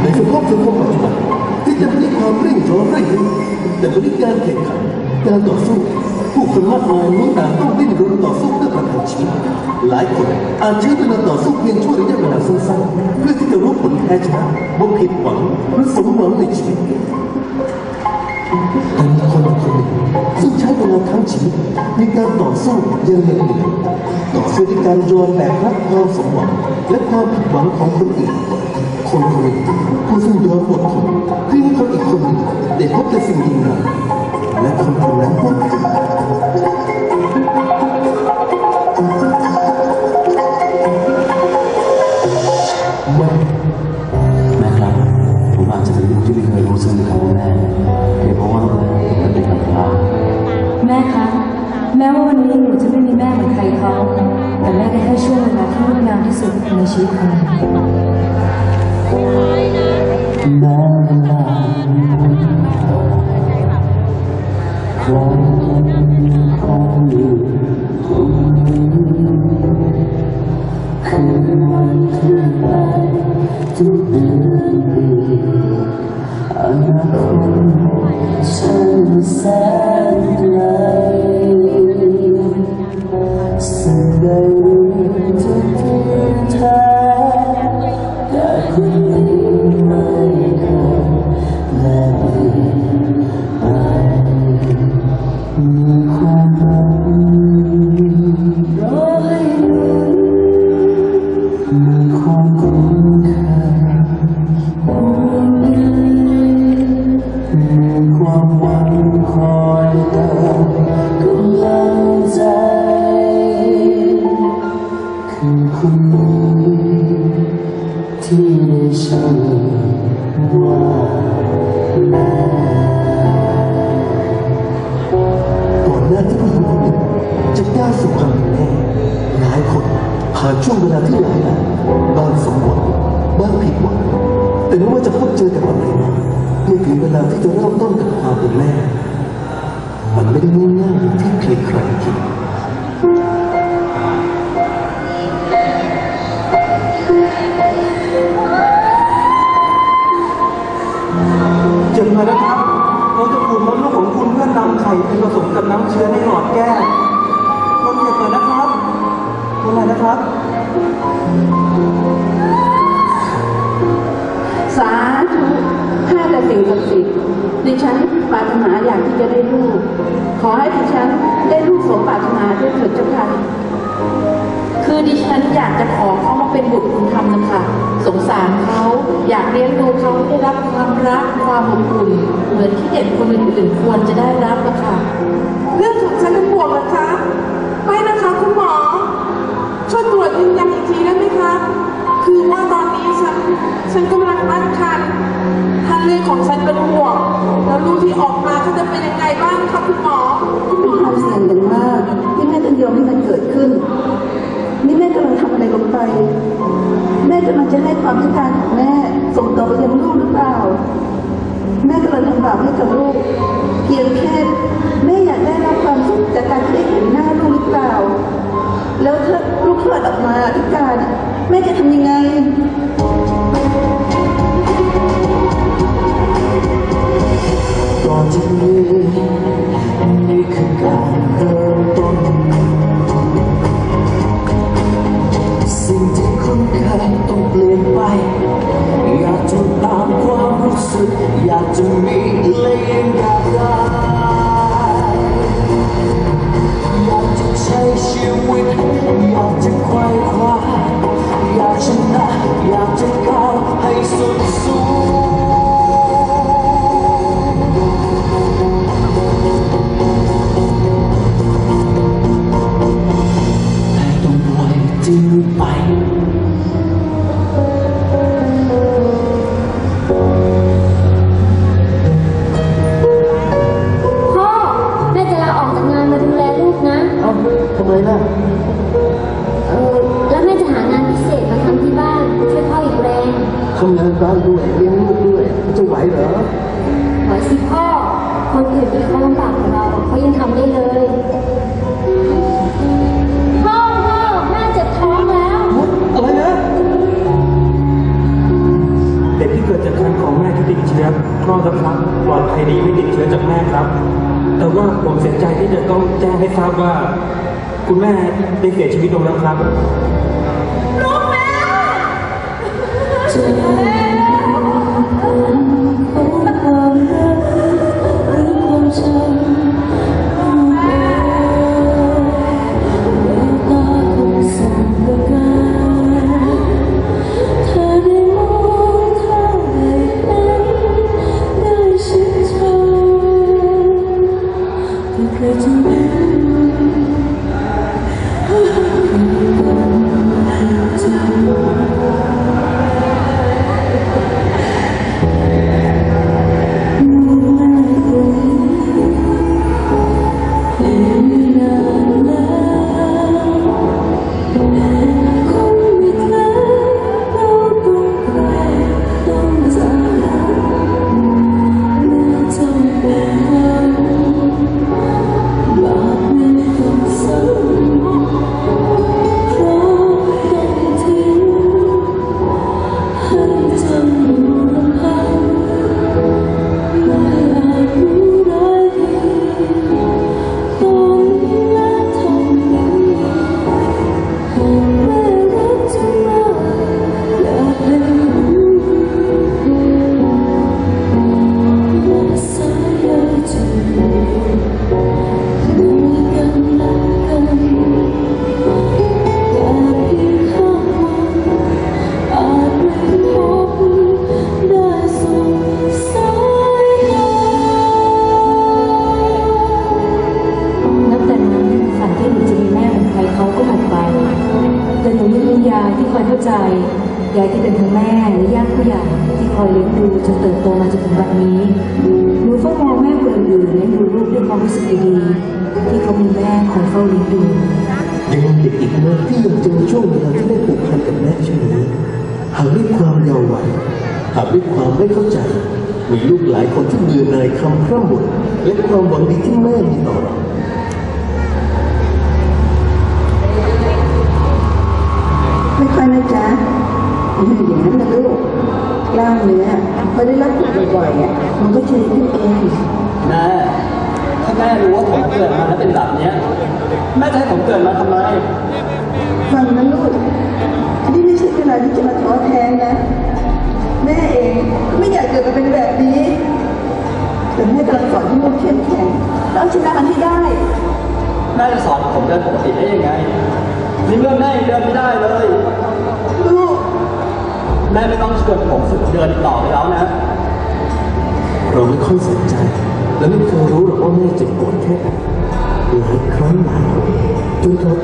ในสภาพสังคมปัจจุบันที่เต็มไปด้วยความเร่งร้อนเร่งรีบแต่บริการแข่งขันการต่อสู้ ผู้คนมากมายล้วนต่างต้องดิ้นรนต่อสู้เพื่อประทังชีวิตหลายคนอาจใช้เวลาต่อสู้เพียงช่วระยะเวลาสั้นๆเพื่อที่จะรู้ผลแพ้ชนะว่ผิดหวังหรือสมหวังในชีวิตแต่มีคนคนหนึ่งซึ่งใช้เวลาทั้งชีวิตในการต่อสู้อยังเหน็ดเหนื่อยต่อสู้ในการยอมแบกรับความสมหวังและความผิดหวังของคนอื่น คนคนหนึ่งผู้ซึ่งยอมอดทนเพื่อให้คนอีกคนหนึ่งได้พบแต่สิ่งดีงามและคนคนนั้นก็คือแม่ครับผมอาจจะเป็นลูกที่ไม่เคยรู้ซึ้งในคำว่าแม่เพียงเพราะว่าผมเป็นเด็กกำพร้าแม่คะแม้ว่าวันนี้หนูจะไม่มีแม่เหมือนใครเขาแต่แม่ได้ให้ช่วงเวลาที่งดงามที่สุดในชีวิตของหนู แจะก้าสู่ความเป็นแม่หลายคนผ่านช่วงเวลาที่หลายหลายบางสมหวังบางผิดหวังแต่ไม่ว่าจะพบเจอกับอะไรมาเมื่อถึงเวลาที่จะเริ่มต้นกับความเป็นแม่ มันไม่ได้ง่ายๆอย่างที่ใครๆคิดเจ็บมานะครับเราจะขูดมดลูกของคุณเพื่อนำไข่ไปผสมกับน้ำเชื้อในหลอดแก้ว นเจ็บมานะครับคนไหนนะครับ สาธุข้าแต่สิ่งศักดิ์สิทธิ์ดิฉันปรารถนาอยากที่จะได้ลูก ขอให้ดิฉันได้ลูกสมปรารถนาด้วยเถิดเจ้าค่ะ คือดิฉันอยากจะขอเขามาเป็นบุตรคุณธรรมนะคะ สงสารเขาอยากเลี้ยงดูเขาให้ได้รับความรักความอบอุ่นเหมือนที่เด็กคนอื่นๆควรจะได้รับอะคะ ออกมาเขาจะเป็นยังไงบ้างคะคุณหมอคุณหมอทำเสี่ยงกันมากที่แม่ต้องยอมให้มันเกิดขึ้น นี่แม่กำลังทำอะไรลงไป แม่กำลังจะให้ความต้องการของแม่ส่งต่อไปยังลูกหรือเปล่า แม่กำลังทำบาปให้กับลูก เพียงแค่แม่อยากได้รับความสุขจากการที่ได้เห็นหน้าลูกหรือเปล่า แล้วถ้าลูกคลอดออกมาพิการแม่จะทำยังไง ก่อนที่นี้ ว่าผมเสียใจที่จะต้องแจ้งให้ทราบว่า คุณแม่ได้เสียชีวิตลงแล้วครับความ 在终点 คอยเข้าใจยายที่เป็นทั้งแม่และญาติผู้ใหญ่ที่คอยเลี้ยงดูจนเติบโตมาจนถึงบัดนี้หนูเฝ้ามองแม่คนอื่นเลี้ยงดูลูกด้วยความรู้สึกดีๆที่เขามีแม่คอยเฝ้าเลี้ยงดูยังเด็กอีกมากที่ยังเจอช่วงเวลาที่ได้ผูกพันกับแม่เช่นนี้หากด้วยความเยาว์วัยหากด้วยความไม่เข้าใจ มีลูกหลายคนที่เบื่อหน่ายคำพร่ำบ่นและความหวังดีที่แม่มีต่อเรา นะจ๊ะอืมอย่างนั้นนะลูกกล้ามเนื้อพอได้รับฝึกบ่อยๆอะมันก็จะดีขึ้นเองแม่ถ้าแม่รู้ว่าผมเกิดมาแล้วเป็นแบบเนี้ยแม่จะให้ผมเกิดมาทำไมฟังนะลูกนี่ไม่ใช่เวลาที่จะมาท้อแท้นะ แม่เองก็ไม่อยากเกิดมาเป็นแบบนี้แต่แม่กำลังสอนให้ลูกเข้มแข็งแล้วเอาชนะมันให้ได้แม่จะสอนผมเดินปกติได้ยังไง นี่เมื่อแม่เดินไม่ได้เลย แม่ไม่ต้องชวนผมฝึกเดินต่อไปแล้วนะ เราไม่ค่อยสนใจ และไม่เคยรู้หรอกว่าแม่เจ็บปวดแค่ไหนหลายครั้งหลายจนเธอ